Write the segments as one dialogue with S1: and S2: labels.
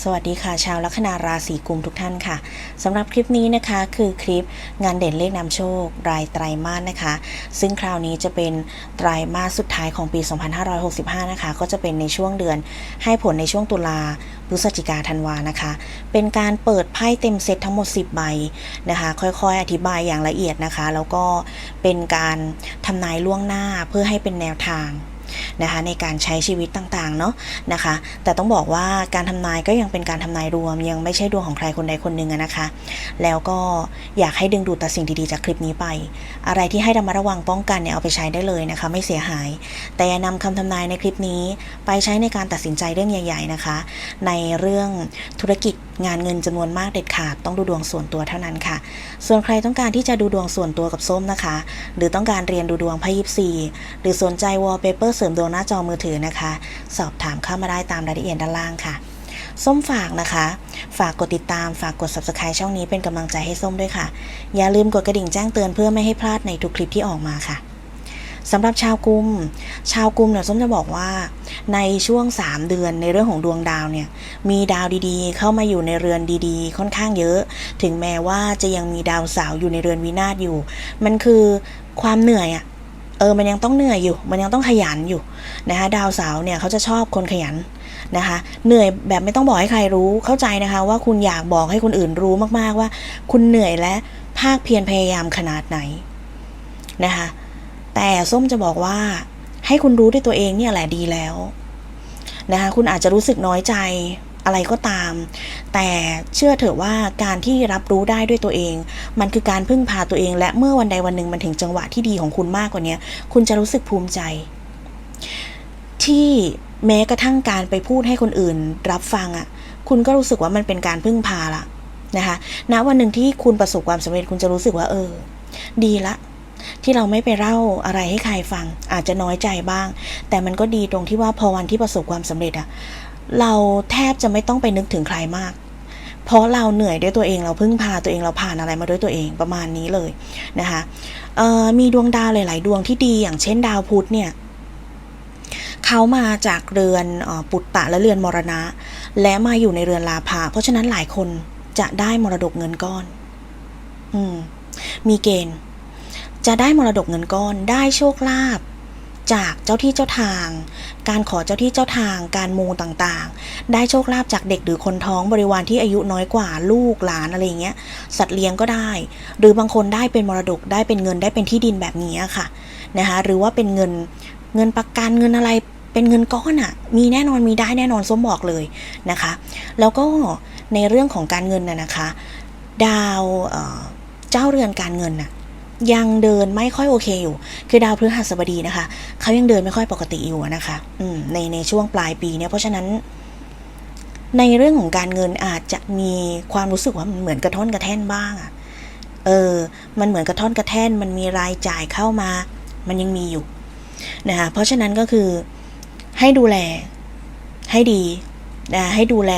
S1: สวัสดีค่ะชาวลัคนาราศีกุมทุกท่านค่ะสำหรับคลิปนี้นะคะคือคลิปงานเด่นเลขนำโชค รายไตรมาสนะคะ ซึ่งคราวนี้จะเป็นไตรมาสสุดท้ายของปี 2565 นะคะ ก็จะเป็นในช่วงเดือนให้ผลในช่วงตุลาพฤศจิกาธันวานะคะ เป็นการเปิดไพ่เต็มเซตทั้งหมด 10 ใบนะคะ ค่อยๆ อธิบายอย่างละเอียดนะคะ แล้วก็เป็นการทำนายล่วงหน้าเพื่อให้เป็นแนวทาง นะคะในการใช้ชีวิตต่างๆเนาะนะคะ แต่ต้องบอกว่าการทำนายก็ยังเป็นการทำนายรวม ยังไม่ใช่ดวงของใครคนใดคนหนึ่งนะคะ แล้วก็อยากให้ดึงดูดแต่สิ่งดีๆจากคลิปนี้ไป อะไรที่ให้ระมัดระวังป้องกันเนี่ยเอาไปใช้ได้เลยนะคะ ไม่เสียหาย แต่อย่านำคำทำนายในคลิปนี้ ไปใช้ในการตัดสินใจเรื่องใหญ่ ๆนะคะ ในเรื่องธุรกิจงานเงินจำนวนมากเด็ดขาดต้องดูดวงส่วนตัวเท่านั้นค่ะ ส่วนใครต้องการที่จะดูดวงส่วนตัวกับส้มนะคะ หรือต้องการเรียนดูดวงไพ่ยิปซีหรือสนใจวอลเปเปอร์เสริมดวงหน้าจอมือถือนะคะ สอบถามเข้ามาได้ตามรายละเอียดด้านล่างค่ะ ส้มฝากนะคะ ฝากกดติดตามฝากกด subscribe ช่องนี้เป็นกำลังใจให้ส้มด้วยค่ะ อย่าลืมกดกระดิ่งแจ้งเตือนเพื่อไม่ให้พลาดในทุกคลิปที่ออกมาค่ะ สำหรับชาวกุม ชาวกุมเนี่ยส้มจะบอกว่า ในช่วง 3 เดือนในเรื่องของดวงดาวเนี่ย มีดาวดีๆ เข้ามาอยู่ในเรือนดีๆ ค่อนข้างเยอะ ถึงแม้ว่าจะยังมีดาวสาร์อยู่ในเรือนวินาศอยู่ มันคือความเหนื่อยอะเออ มันยังต้องเหนื่อยอยู่ มันยังต้องขยันอยู่นะคะดาวสาร์เนี่ยเขาจะชอบคนขยันนะคะ เหนื่อยแบบไม่ต้องบอกให้ใครรู้ เข้าใจนะคะ ว่าคุณอยากบอกให้คนอื่นรู้มากๆว่า คุณเหนื่อยและภาคเพียรพยายามขนาดไหนนะคะ แต่ส้มจะบอกว่า ให้คุณรู้ด้วยตัวเองเนี่ยแหละดีแล้วนะคะคุณอาจจะรู้สึกน้อยใจอะไรก็ตาม แต่เชื่อเถอะว่าการที่รับรู้ได้ด้วยตัวเอง มันคือการพึ่งพาตัวเอง และเมื่อวันใดวันหนึ่งมันถึงจังหวะที่ดีของคุณมากกว่านี้คุณจะรู้สึกภูมิใจ ที่แม้กระทั่งการไปพูดให้คนอื่น รับฟังอะ่ะ คุณก็รู้สึกว่ามันเป็นการพึ่งพาละนะคะณวันหนึ่งที่คุณประสบความสำเร็จคุณจะรู้สึกว่าเออ ดีละ ที่เราไม่ไปเล่าอะไรให้ใครฟัง อาจจะน้อยใจบ้าง แต่มันก็ดีตรงที่ว่าพอวันที่ประสบความสำเร็จอะเราแทบจะไม่ต้องไปนึกถึงใครมาก เพราะเราเหนื่อยด้วยตัวเองเราพึ่งพาตัวเองเราผ่านอะไรมาด้วยตัวเองประมาณนี้เลยนะคะมีดวงดาวหลาย ๆ ดวงที่ดีอย่างเช่นดาวพุธเนี่ยเขามาจากเรือนอปุตตะและเรือนมรณะ และมาอยู่ในเรือนลาภาเพราะฉะนั้นหลายคนจะได้มรดกเงินก้อน อืม มีเกณฑ์ จะได้มรดกเงินก้อนได้โชคลาภจากเจ้าที่เจ้าทาง การขอเจ้าที่เจ้าทาง การมูต่างๆ ได้โชคลาภจากเด็กหรือคนท้องบริวารที่อายุน้อยกว่าลูกหลานอะไรเงี้ย สัตว์เลี้ยงก็ได้ หรือบางคนได้เป็นมรดกได้เป็นเงินได้เป็นที่ดินแบบนี้ค่ะนะคะหรือว่าเป็นเงินเงินประกันเงินอะไรเป็นเงินก้อนอะ่ะ มีแน่นอนมีได้แน่นอนส้มบอกเลยนะคะ แล้วก็ในเรื่องของการเงินน่ะนะคะ ดาวเจ้าเรือนการเงินน่ะ ยังเดินไม่ค่อยโอเคอยู่ คือดาวพฤหัสบดีนะคะเขายังเดินไม่ค่อยปกติอยู่นะคะอืมในในช่วงปลายปีเนี่ยเพราะฉะนั้น ในเรื่องของการเงินอาจจะมีความรู้สึกว่ามันเหมือนกระท่อนกระแท่นบ้างอะเออ มันเหมือนกระท่อนกระแท่น มันมีรายจ่ายเข้ามา มันยังมีอยู่นะคะเพราะฉะนั้นก็คือให้ดูแลให้ดีนะให้ดูแล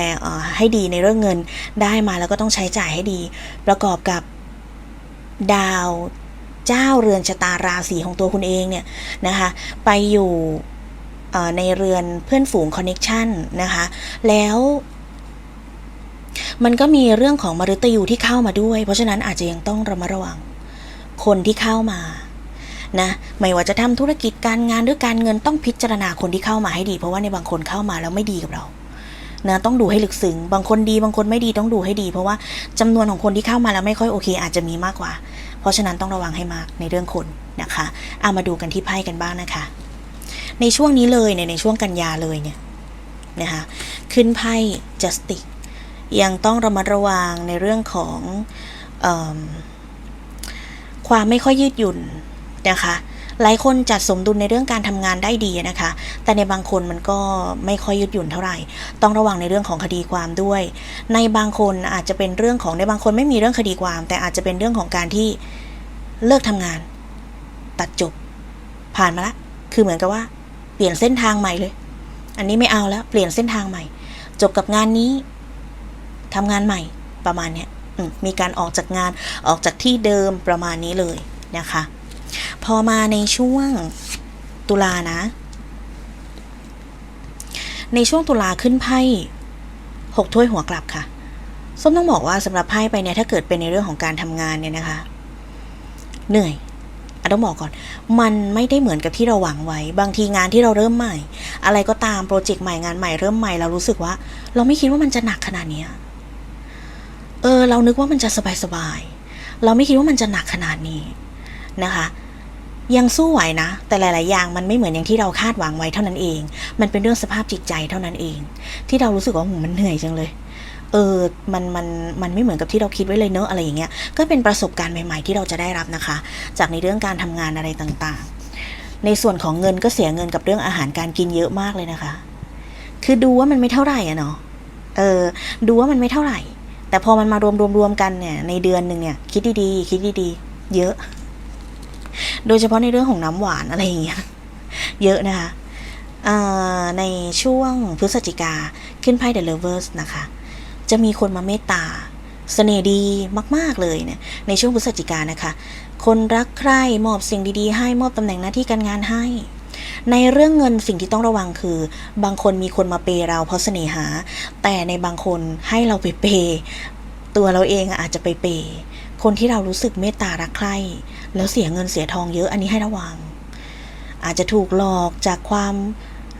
S1: ให้ดีในเรื่องเงินได้มาแล้วก็ต้องใช้จ่ายให้ดี ประกอบกับดาว เจ้าเรือนชะตาราศีของตัวคุณเองเนี่ยนะคะไปอยู่ในเรือนเพื่อนฝูงคอนเน็ชันนะคะแล้วมันก็มีเรื่องของมฤตยูที่เข้ามาด้วย เพราะฉะนั้นอาจจะยังต้องระมัดระวังคนที่เข้ามานะไม่ว่าจะทำธุรกิจการงานหรือการเงินต้องพิจารณาคนที่เข้ามาให้ดี เพราะว่าในบางคนเข้ามาแล้วไม่ดีกับเรานะต้องดูให้ลึกซึ้งบางคนดีบางคนไม่ดีต้องดูให้ดี เพราะว่าจำนวนของคนที่เข้ามาแล้วไม่ค่อยโอเค อาจจะมีมากกว่า เพราะฉะนั้นต้องระวังให้มากในเรื่องคนนะคะเอามาดูกันที่ไพ่กันบ้างนะคะ ในช่วงนี้เลยในในช่วงกันยาเลยเนี่ยนะคะขึ้นไพ่ justice ยังต้องระมัดระวังในเรื่องของอความไม่ค่อยยืดหยุ่นนะคะหลายคนจัดสมดุลในเรื่องการทำงานได้ดีนะคะ แต่ในบางคนมันก็ไม่ค่อยยืดหยุ่นเท่าไหร่ ต้องระวังในเรื่องของคดีความด้วย ในบางคนอาจจะเป็นเรื่องของในบางคนไม่มีเรื่องคดีความ แต่อาจจะเป็นเรื่องของการที่ เลิกทำงาน ตัดจบ ผ่านมาละ คือเหมือนกับว่า เปลี่ยนเส้นทางใหม่เลย อันนี้ไม่เอาแล้ว เปลี่ยนเส้นทางใหม่ จบกับงานนี้ทำงานใหม่ประมาณเนี้ยมีการออกจากงานออกจากที่เดิมประมาณนี้เลยนะคะ พอมาในช่วงตุลานะ ในช่วงตุลาขึ้นไพ่หกถ้วยหัวกลับค่ะ ส้มต้องบอกว่าสำหรับไพ่ไปเนี่ยถ้าเกิดเป็นในเรื่องของการทำงานเนี่ยนะคะ เหนื่อยอะต้องบอกก่อน มันไม่ได้เหมือนกับที่เราหวังไว้ บางทีงานที่เราเริ่มใหม่ อะไรก็ตามโปรเจกต์ใหม่งานใหม่เริ่มใหม่เรารู้สึกว่า เราไม่คิดว่ามันจะหนักขนาดนี้เออ เรานึกว่ามันจะสบายๆเราไม่คิดว่ามันจะหนักขนาดนี้นะคะยังสู้ไหวนะ แต่หลาย ๆ อย่างมันไม่เหมือนอย่างที่เราคาดหวังไว้เท่านั้นเอง มันเป็นเรื่องสภาพจิตใจเท่านั้นเอง ที่เรารู้สึกว่าหมันเหนื่อยจังเลย เออมันมันมันไม่เหมือนกับที่เราคิดไว้เลยเนอะอะไรอย่างเงี้ยก็เป็นประสบการณ์ใหม่ๆที่เราจะได้รับนะคะ จากในเรื่องการทำงานอะไรต่างๆ ในส่วนของเงินก็เสียเงินกับเรื่องอาหารการกินเยอะมากเลยนะคะ คือดูว่ามันไม่เท่าไหร่อะเนาะเออดูว่ามันไม่เท่าไหร่ แต่พอมันมารวมรวมรวมกันเนี่ยในเดือนหนึ่งเนี่ยคิดดีๆคิดดีๆ เยอะ โดยเฉพาะในเรื่องของน้ำหวานอะไรอย่างเงี้ยเยอะนะคะในช่วงพฤศจิกาขึ้นไพ่ The Lovers นะคะ จะมีคนมาเมตตาเสน่ห์ดีมาก ๆ เลยเนี่ยในช่วงพฤศจิกานะคะ คนรักใคร่มอบสิ่งดีๆ ให้มอบตำแหน่งหน้าที่การงานให้ ในเรื่องเงินสิ่งที่ต้องระวังคือ บางคนมีคนมาเปย์เราเพราะเสน่หา แต่ในบางคนให้เราไปเปย์ตัวเราเองอะอาจจะไปเปย์คนที่เรารู้สึกเมตตารักใคร่แล้วเสียเงินเสียทองเยอะอันนี้ให้ระวัง อาจจะถูกหลอกจากความ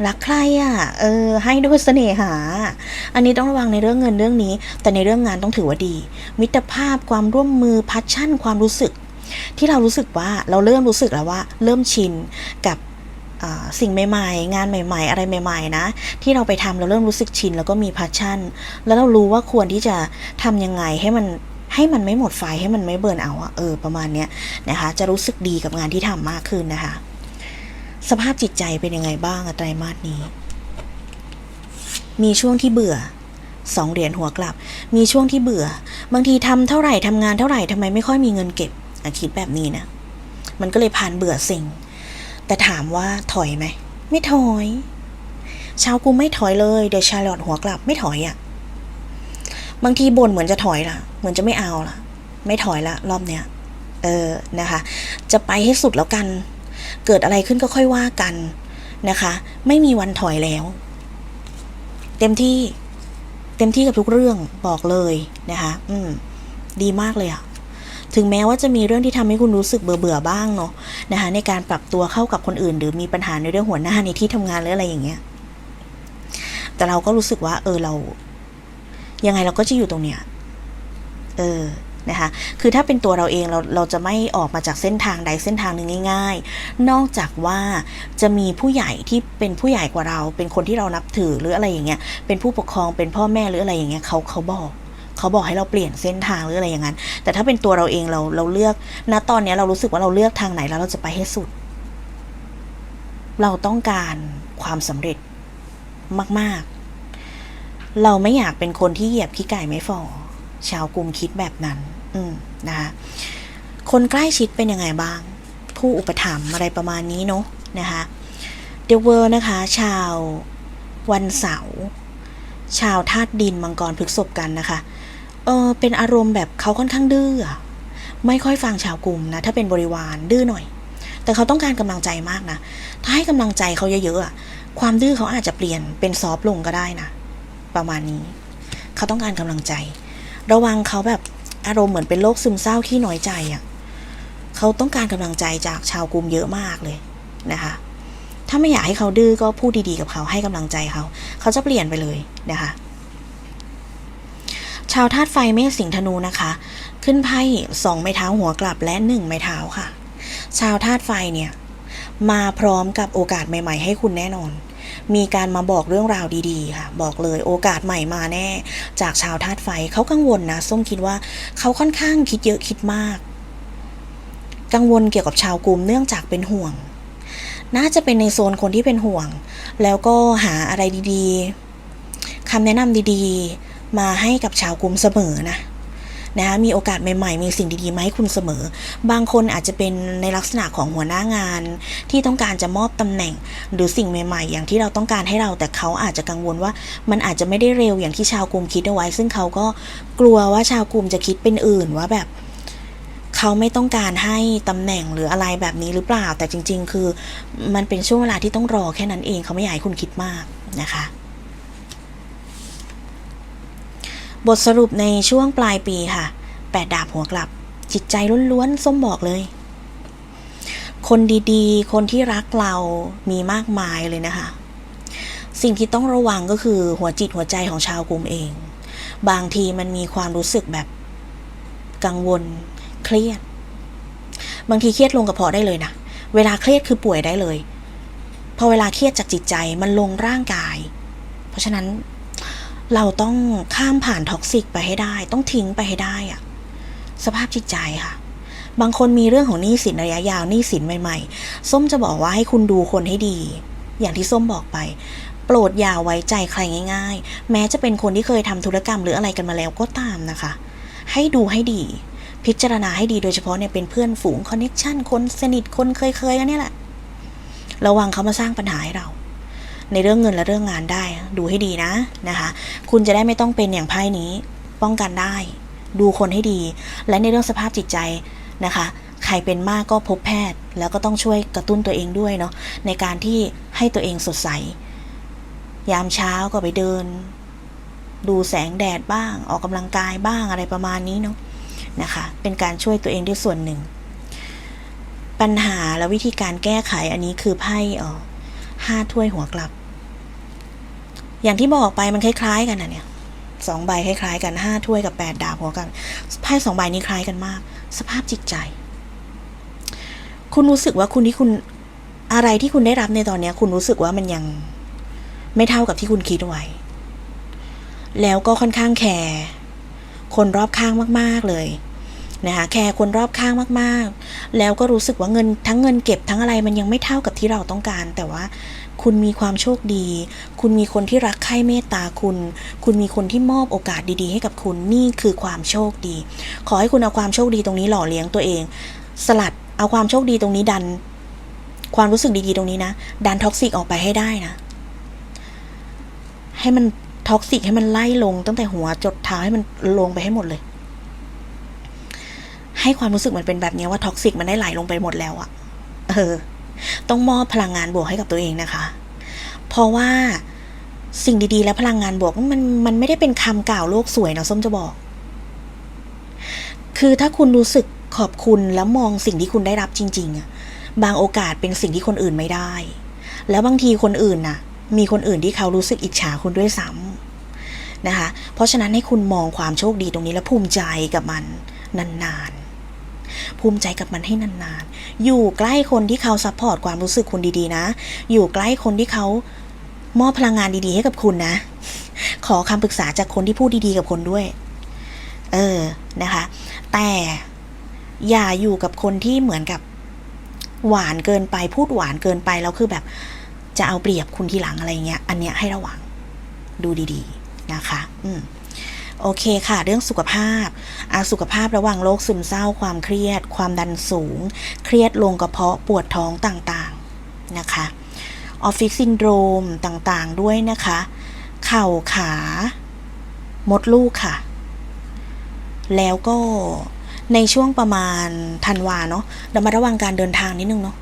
S1: รักใคร่อะ เออ ให้ด้วยเสน่หา อันนี้ต้องระวังในเรื่องเงินเรื่องนี้ แต่ในเรื่องงานต้องถือว่าดี มิตรภาพความร่วมมือพัชชั่น ความรู้สึก ที่เรารู้สึกว่าเราเริ่มรู้สึกแล้วว่า เริ่มชินกับสิ่งใหม่ๆ งานใหม่ ๆ อะไรใหม่ๆ นะ ที่เราไปทำเราเริ่มรู้สึกชินแล้วก็มีพัชชั่น แล้วเรารู้ว่าควรที่จะทำยังไงให้มันให้มันไม่หมดไฟให้มันไม่เบิร์นเอาอะเออประมาณเนี้ยนะคะ จะรู้สึกดีกับงานที่ทำมากขึ้นนะคะ สภาพจิตใจเป็นยังไงบ้างอะไตรมาสนี้ มีช่วงที่เบื่อสองเหรียญหัวกลับ มีช่วงที่เบื่อ บางทีทำเท่าไหร่ทำงานเท่าไหร่ทำไมไม่ค่อยมีเงินเก็บอคิดแบบนี้นะ มันก็เลยผ่านเบื่อสิ่ง แต่ถามว่าถอยไหม ไม่ถอยชาวกูไม่ถอยเลยเดชาร์ลอตหัวกลับไม่ถอยอะ่ะ บางทีบ่นเหมือนจะถอยละเหมือนจะไม่เอาละไม่ถอยละรอบเนี้ย เออนะคะ จะไปให้สุดแล้วกัน เกิดอะไรขึ้นก็ค่อยว่ากันนะคะ ไม่มีวันถอยแล้ว เต็มที่ เต็มที่กับทุกเรื่องบอกเลยนะคะ อืม ดีมากเลยอะถึงแม้ว่าจะมีเรื่องที่ทำให้คุณรู้สึกเบื่อเบื่อบ้างเนาะนะคะในการปรับตัวเข้ากับคนอื่น หรือมีปัญหาในเรื่องหัวหน้าในที่ทำงานหรืออะไรอย่างเงี้ย แต่เราก็รู้สึกว่า เออเรา ยังไงเราก็จะอยู่ตรงเนี้ย เออ นะคะ คือถ้าเป็นตัวเราเองเราเราจะไม่ออกมาจากเส้นทางใดเส้นทางหนึ่งง่าย ๆ นอกจากว่าจะมีผู้ใหญ่ที่เป็นผู้ใหญ่กว่าเรา เป็นคนที่เรานับถือหรืออะไรอย่างเงี้ย เป็นผู้ปกครองเป็นพ่อแม่หรืออะไรอย่างเงี้ยเขาเขาบอกเขาบอกให้เราเปลี่ยนเส้นทางหรืออะไรอย่างนั้น แต่ถ้าเป็นตัวเราเองเราเราเลือกณตอนนี้เรารู้สึกว่าเราเลือกทางไหนแล้วเราจะไปให้สุด เราต้องการความสำเร็จมาก ๆ เราไม่อยากเป็นคนที่เหยียบขี้ไก่ไม่ฟอชาวกลุ่มคิดแบบนั้น อืมนะคะคนใกล้ชิดเป็นยังไงบ้าง ผู้อุปถัมภ์อะไรประมาณนี้เนาะนะคะเดวเวอร์นะคะ ชาววันเสาร์ชาวธาตุดินมังกรพฤกษบกันนะคะ เออเป็นอารมณ์แบบเขาค่อนข้างดื้ออะไม่ค่อยฟังชาวกลุ่มนะ ถ้าเป็นบริวารดื้อหน่อย แต่เขาต้องการกำลังใจมากนะ ถ้าให้กำลังใจเขาเยอะๆอะความดื้อเขาอาจจะเปลี่ยนเป็นซอฟลงก็ได้นะ ประมาณนี้ เขาต้องการกำลังใจ ระวังเขาแบบ อารมณ์เหมือนเป็นโรคซึมเศร้าที่น้อยใจอะ่ะเขาต้องการกำลังใจจากชาวกลุ่มเยอะมากเลยนะคะ ถ้าไม่อยากให้เขาดื้อก็พูดดีๆกับเขาให้กำลังใจเขา เขาจะเปลี่ยนไปเลยนะคะ ชาวธาตุไฟเมษสิงห์ธนูนะคะ ขึ้นไพ่สองไม้เท้าหัวกลับและหนึ่งไม้เท้าค่ะ ชาวธาตุไฟเนี่ย มาพร้อมกับโอกาสใหม่ ๆ ให้คุณแน่นอน มีการมาบอกเรื่องราวดีๆค่ะ บอกเลยโอกาสใหม่มาแน่ จากชาวธาตุไฟเขากังวลนะ ส้มคิดว่าเขาค่อนข้างคิดเยอะคิดมาก กังวลเกี่ยวกับชาวกลุ่มเนื่องจากเป็นห่วง น่าจะเป็นในโซนคนที่เป็นห่วง แล้วก็หาอะไรดีๆคำแนะนำดีๆ มาให้กับชาวกลุ่มเสมอนะ นะมีโอกาสใหม่ ๆ มีสิ่งดีๆมาให้คุณเสมอ บางคนอาจจะเป็นในลักษณะของหัวหน้างาน ที่ต้องการจะมอบตำแหน่ง หรือสิ่งใหม่ ๆ อย่างที่เราต้องการให้เราแต่เขาอาจจะกังวลว่า มันอาจจะไม่ได้เร็วอย่างที่ชาวกลุ่มคิดเอาไว้ ซึ่งเขาก็กลัวว่าชาวกลุ่มจะคิดเป็นอื่นว่าแบบเขาไม่ต้องการให้ตำแหน่งหรืออะไรแบบนี้หรือเปล่า แต่จริง ๆ คือมันเป็นช่วงเวลาที่ต้องรอแค่นั้นเองเขาไม่อยากให้คุณคิดมากนะคะ บทสรุปในช่วงปลายปีค่ะแปดดาบหัวกลับ จิตใจล้วนๆส้มบอกเลย คนดีๆ คนที่รักเรามีมากมายเลยนะคะ สิ่งที่ต้องระวังก็คือหัวจิตหัวใจของชาวกลุ่มเอง บางทีมันมีความรู้สึกแบบกังวล เครียด บางทีเครียดลงกระเพาะได้เลยนะ เวลาเครียดคือป่วยได้เลย พอเวลาเครียดจากจิตใจมันลงร่างกาย เพราะฉะนั้น เราต้องข้ามผ่านท็อกซิกไปให้ได้ ต้องทิ้งไปให้ได้อะสภาพจิตใจค่ะ บางคนมีเรื่องของหนี้สินระยะยาวหนี้สินใหม่ๆ ส้มจะบอกว่าให้คุณดูคนให้ดี อย่างที่ส้มบอกไป โปรดอย่าไว้ใจใครง่าย ๆ แม้จะเป็นคนที่เคยทำธุรกรรมหรืออะไรกันมาแล้วก็ตามนะคะ ให้ดูให้ดี พิจารณาให้ดีโดยเฉพาะเนี่ยเป็นเพื่อนฝูงคอนเน็ชันคนสนิทคนเคยๆกันนี่แหละระวังเขามาสร้างปัญหาให้เรา ในเรื่องเงินและเรื่องงานได้ดูให้ดีนะนะคะ คุณจะได้ไม่ต้องเป็นอย่างไพ่นี้ ป้องกันได้ ดูคนให้ดี และในเรื่องสภาพจิตใจนะคะ ใครเป็นมากก็พบแพทย์ แล้วก็ต้องช่วยกระตุ้นตัวเองด้วยเนาะในการที่ให้ตัวเองสดใส ยามเช้าก็ไปเดิน ดูแสงแดดบ้าง ออกกำลังกายบ้างอะไรประมาณนี้เนาะนะคะ เป็นการช่วยตัวเองด้วยส่วนหนึ่ง ปัญหาและวิธีการแก้ไขอันนี้คือไพ่ออห้าถ้วยหัวกลับ อย่างที่บอกไปมันคล้ายๆ กันนะเนี่ยสองใบคล้ายๆ กันห้าถ้วยกับแปดดาบหัวกันไพ่สองใบนี้คล้ายกันมาก สภาพจิตใจ คุณรู้สึกว่าคุณที่คุณอะไรที่คุณได้รับในตอนนี้คุณรู้สึกว่ามันยังไม่เท่ากับที่คุณคิดไว้ แล้วก็ค่อนข้างแคร์คนรอบข้างมาก ๆเลย นะคะแคร์คนรอบข้างมากๆ แล้วก็รู้สึกว่าเงินทั้งเงินเก็บทั้งอะไรมันยังไม่เท่ากับที่เราต้องการ แต่ว่าคุณมีความโชคดี คุณมีคนที่รักใคร่เมตตาคุณ คุณมีคนที่มอบโอกาสดีๆ ให้กับคุณ นี่คือความโชคดี ขอให้คุณเอาความโชคดีตรงนี้หล่อเลี้ยงตัวเอง สลัด เอาความโชคดีตรงนี้ดัน ความรู้สึกดีๆตรงนี้นะ ดันท็อกซิกออกไปให้ได้นะ ให้มันท็อกซิกให้มันไล่ลงตั้งแต่หัวจดเท้าให้มันลงไปให้หมดเลย ให้ความรู้สึกมันเป็นแบบนี้ว่าท็อกซิกมันได้ไหลลงไปหมดแล้วอะเออ ต้องมอบพลังงานบวกให้กับตัวเองนะคะ เพราะว่าสิ่งดีๆ และพลังงานบวกมันมันไม่ได้เป็นคำกล่าวโลกสวยนะส้มจะบอก คือถ้าคุณรู้สึกขอบคุณแล้วมองสิ่งที่คุณได้รับจริงๆอะบางโอกาสเป็นสิ่งที่คนอื่นไม่ได้ แล้วบางทีคนอื่นน่ะ มีคนอื่นที่เขารู้สึกอิจฉาคุณด้วยซ้ำนะคะ เพราะฉะนั้นให้คุณมองความโชคดีตรงนี้แล้วภูมิใจกับมันนานๆ ภูมิใจกับมันให้นานๆ อยู่ใกล้คนที่เขาซัพพอร์ตความรู้สึกคุณดีๆนะ อยู่ใกล้คนที่เขามอบพลังงานดีๆ ให้กับคุณนะ ขอคำปรึกษาจากคนที่พูดดีๆกับคนด้วย เออ นะคะ แต่อย่าอยู่กับคนที่เหมือนกับหวานเกินไป พูดหวานเกินไปแล้วคือแบบจะเอาเปรียบคุณทีหลังอะไรเงี้ย อันเนี้ยให้ระวัง ดูดีๆ นะคะ อืม โอเคค่ะ เรื่องสุขภาพอาสุขภาพระหว่างโรคซึมเศร้า ความเครียด ความดันสูง เครียดลงกระเพาะปวดท้องต่างๆนะคะออฟฟิศซินโดรมต่างๆด้วยนะคะ เข่าขามดลูกค่ะ แล้วก็ในช่วงประมาณธันวาเนาะระมัดระวังการเดินทางนิดนึงเนาะ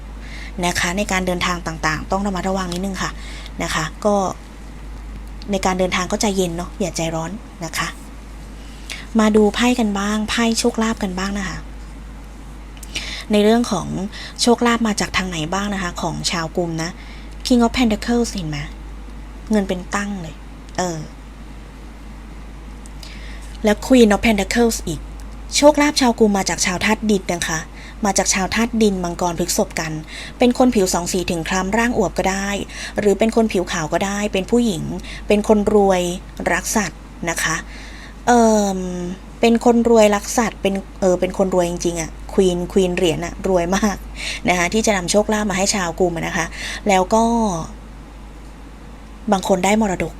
S1: นะคะ ในการเดินทางต่างๆ ต้องระมัดระวังนิดนึงค่ะนะคะ ก็ในการเดินทางก็ใจเย็นเนาะอย่าใจร้อนนะคะ มาดูไพ่กันบ้าง ไพ่โชคลาภกันบ้างนะคะ ในเรื่องของโชคลาภมาจากทางไหนบ้างนะคะ ของชาวกลุ่มนะ King of Pentacles เห็นไหมเงินเป็นตั้งเลย เออ แล้ว Queen of Pentacles อีก โชคลาภชาวกลุ่มมาจากชาวธาตุดินนะคะมาจากชาวธาตุดินมังกรพฤกษบกัน เป็นคนผิวสองสีถึงคล้ำร่างอวบก็ได้ หรือเป็นคนผิวขาวก็ได้ เป็นผู้หญิง เป็นคนรวย รักสัตว์นะคะ เออเป็นคนรวยรักสัตว์เป็นเออเป็นคนรวยจริงๆอะ่ะควีนควีนเหรียญอะรวยมากนะคะที่จะนำโชคลาภมาให้ชาวกลุ่มนะคะ แล้วก็ บางคนได้มรดก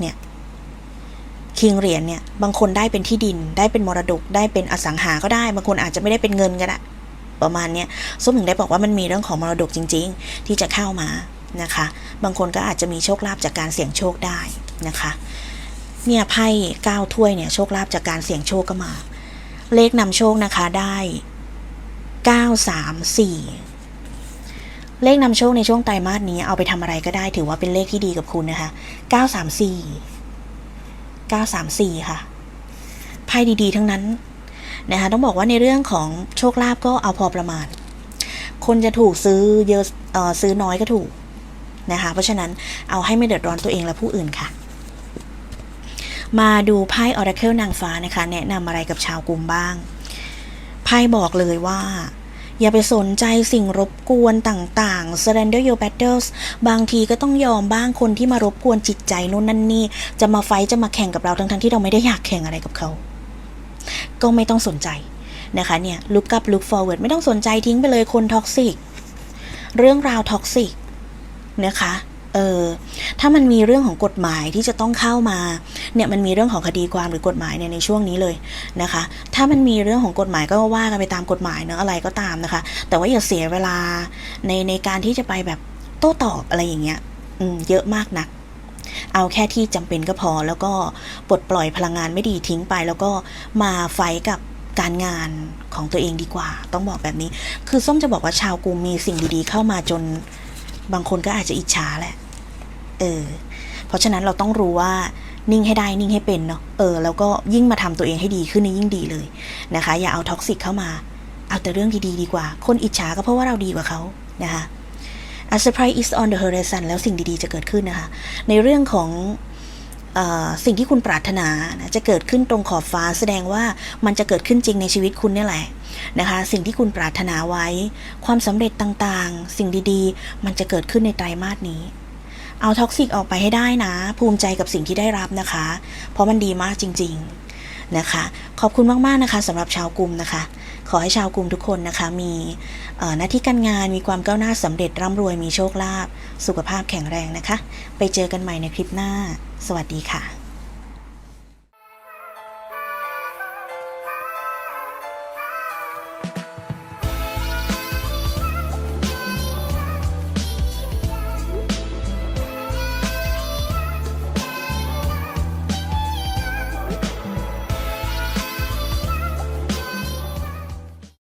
S1: เนี่ยคิงเหรียญเนี่ย บางคนได้เป็นที่ดิน ได้เป็นมรดก ได้เป็นอสังหาก็ได้ บางคนอาจจะไม่ได้เป็นเงินก็ได้ประมาณเนี้ยส้มถึงได้บอกว่ามันมีเรื่องของมรดกจริง ๆ ที่จะเข้ามานะคะ บางคนก็อาจจะมีโชคลาภจากการเสี่ยงโชคได้นะคะ เนี่ยไพ่เก้าถ้วยเนี่ยโชคลาภจากการเสี่ยงโชคก็มา เลขนำโชคนะคะได้เก้าสามสี่เลขนำโชคในช่วงไตรมาสนี้เอาไปทำอะไรก็ได้ถือว่าเป็นเลขที่ดีกับคุณนะคะเก้าสามสี่934 ค่ะ ไพ่ดีๆ ทั้งนั้นนะคะต้องบอกว่าในเรื่องของโชคลาภก็เอาพอประมาณ คนจะถูกซื้อเยอะซื้อน้อยก็ถูกนะคะ เพราะฉะนั้นเอาให้ไม่เดือดร้อนตัวเองและผู้อื่นค่ะ มาดูไพ่ Oracle นางฟ้านะคะ แนะนำอะไรกับชาวกลุ่มบ้าง ไพ่บอกเลยว่า อย่าไปสนใจสิ่งรบกวนต่างๆ surrender your battles บางทีก็ต้องยอมบ้างคนที่มารบกวนจิตใจนู่นนั่นนี่ จะมาไฟจะมาแข่งกับเราทั้งๆที่เราไม่ได้อยากแข่งอะไรกับเขา ก็ไม่ต้องสนใจนะคะเนี่ย look up look forward ไม่ต้องสนใจทิ้งไปเลยคนท็อกซิกเรื่องราวท็อกซิกนะคะ เออถ้ามันมีเรื่องของกฎหมายที่จะต้องเข้ามาเนี่ยมันมีเรื่องของคดีความหรือกฎหมายเนี่ยในช่วงนี้เลยนะคะ ถ้ามันมีเรื่องของกฎหมายก็ว่ากันไปตามกฎหมายเนอะอะไรก็ตามนะคะ แต่ว่าอย่าเสียเวลาในในการที่จะไปแบบโต้ตอบอะไรอย่างเงี้ยอืมเยอะมากนัก เอาแค่ที่จำเป็นก็พอ แล้วก็ปลดปล่อยพลังงานไม่ดีทิ้งไป แล้วก็มาไฟกับการงานของตัวเองดีกว่า ต้องบอกแบบนี้ คือส้มจะบอกว่าชาวกรุงมีสิ่งดีๆเข้ามาจนบางคนก็อาจจะอิจฉาแหละ เออ เพราะฉะนั้นเราต้องรู้ว่านิ่งให้ได้นิ่งให้เป็นเนาะเออแล้วก็ยิ่งมาทำตัวเองให้ดีขึ้นนี่ยิ่งดีเลยนะคะ อย่าเอาท็อกซิกเข้ามา เอาแต่เรื่องดีๆดีกว่า คนอิจฉาก็เพราะว่าเราดีกว่าเขานะคะ A surprise is on the horizon แล้วสิ่งดีๆจะเกิดขึ้นนะคะ ในเรื่องของออสิ่งที่คุณปรารถนานะจะเกิดขึ้นตรงขอบฟ้าแสดงว่ามันจะเกิดขึ้นจริงในชีวิตคุณนี่แหละนะคะ สิ่งที่คุณปรารถนาไว้ ความสำเร็จต่างๆ สิ่งดีๆ มันจะเกิดขึ้นในไตรมาสนี้ เอาท็อกซิกออกไปให้ได้นะ ภูมิใจกับสิ่งที่ได้รับนะคะ เพราะมันดีมากจริง ๆนะคะ ขอบคุณมาก ๆ นะคะสำหรับชาวกลุ่มนะคะ ขอให้ชาวกลุ่มทุกคนนะคะ มีหน้าที่การงานมีความก้าวหน้าสำเร็จร่ำรวยมีโชคลาภสุขภาพแข็งแรงนะคะ ไปเจอกันใหม่ในคลิปหน้า สวัสดีค่ะ